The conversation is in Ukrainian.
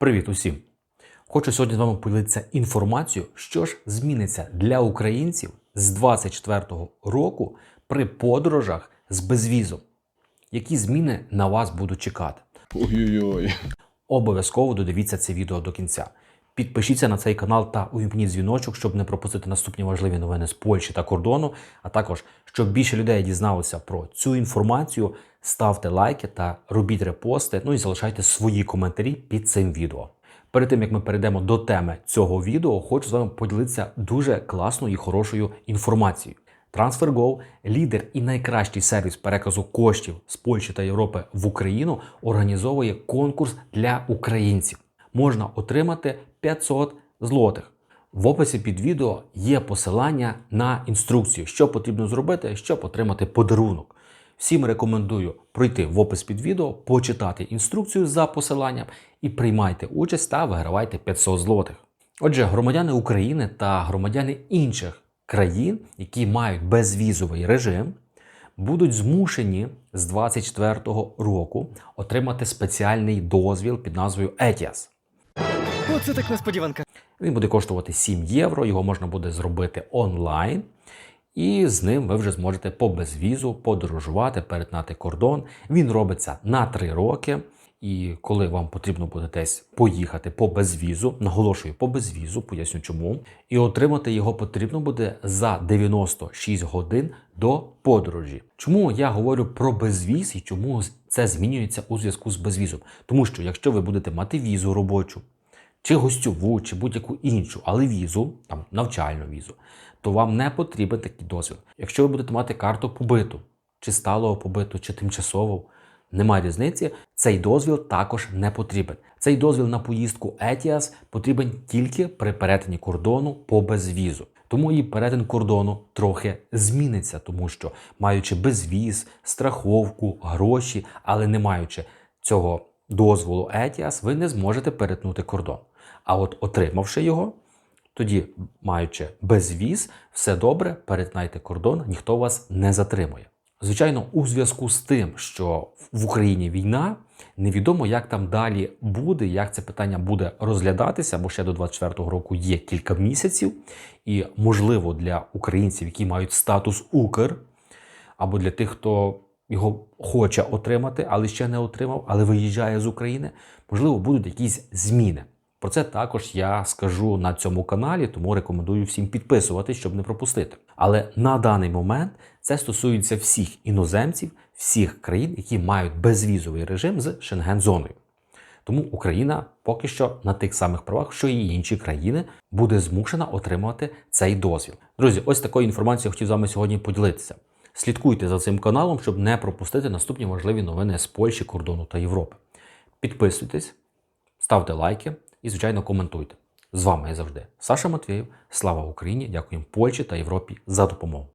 Привіт усім! Хочу сьогодні з вами поділитися інформацією, що ж зміниться для українців з 2024 року при подорожах з безвізом. Які зміни на вас будуть чекати? Ой-ой-ой. Обов'язково додивіться це відео до кінця. Підпишіться на цей канал та увімкніть дзвіночок, щоб не пропустити наступні важливі новини з Польщі та кордону. А також, щоб більше людей дізналося про цю інформацію, ставте лайки та робіть репости. Ну і залишайте свої коментарі під цим відео. Перед тим як ми перейдемо до теми цього відео, хочу з вами поділитися дуже класною і хорошою інформацією. TransferGo, лідер і найкращий сервіс переказу коштів з Польщі та Європи в Україну, організовує конкурс для українців. Можна отримати 500 злотих. В описі під відео є посилання на інструкцію, що потрібно зробити, щоб отримати подарунок. Всім рекомендую пройти в опис під відео, почитати інструкцію за посиланням і приймайте участь та вигравайте 500 злотих. Отже, громадяни України та громадяни інших країн, які мають безвізовий режим, будуть змушені з 2024 року отримати спеціальний дозвіл під назвою ETIAS. Оце так несподіванка. Він буде коштувати 7 євро, його можна буде зробити онлайн, і з ним ви вже зможете по безвізу подорожувати, перетнати кордон. Він робиться на 3 роки. І коли вам потрібно буде десь поїхати по безвізу, наголошую по безвізу, поясню чому, і отримати його потрібно буде за 96 годин до подорожі. Чому я говорю про безвіз і чому це змінюється у зв'язку з безвізом? Тому що якщо ви будете мати візу робочу, чи гостьову, чи будь-яку іншу, але візу, там навчальну візу, то вам не потрібен такий дозвіл. Якщо ви будете мати карту побиту, чи сталого побиту, чи тимчасову, немає різниці, цей дозвіл також не потрібен. Цей дозвіл на поїздку ETIAS потрібен тільки при перетині кордону по безвізу. Тому і перетин кордону трохи зміниться, тому що маючи безвіз, страховку, гроші, але не маючи цього дозволу ETIAS, ви не зможете перетнути кордон. А от отримавши його, тоді, маючи безвіз, все добре, перетинайте кордон, ніхто вас не затримує. Звичайно, у зв'язку з тим, що в Україні війна, невідомо, як там далі буде, як це питання буде розглядатися, бо ще до 24-го року є кілька місяців, і можливо для українців, які мають статус Укр, або для тих, хто його хоче отримати, але ще не отримав, але виїжджає з України, можливо, будуть якісь зміни. Про це також я скажу на цьому каналі, тому рекомендую всім підписувати, щоб не пропустити. Але на даний момент це стосується всіх іноземців, всіх країн, які мають безвізовий режим з Шенген-зоною. Тому Україна поки що на тих самих правах, що і інші країни, буде змушена отримати цей дозвіл. Друзі, ось такою інформацією хотів з вами сьогодні поділитися. Слідкуйте за цим каналом, щоб не пропустити наступні важливі новини з Польщі, кордону та Європи. Підписуйтесь, ставте лайки і, звичайно, коментуйте. З вами я завжди Саша Матвєєв. Слава Україні! Дякуємо Польщі та Європі за допомогу.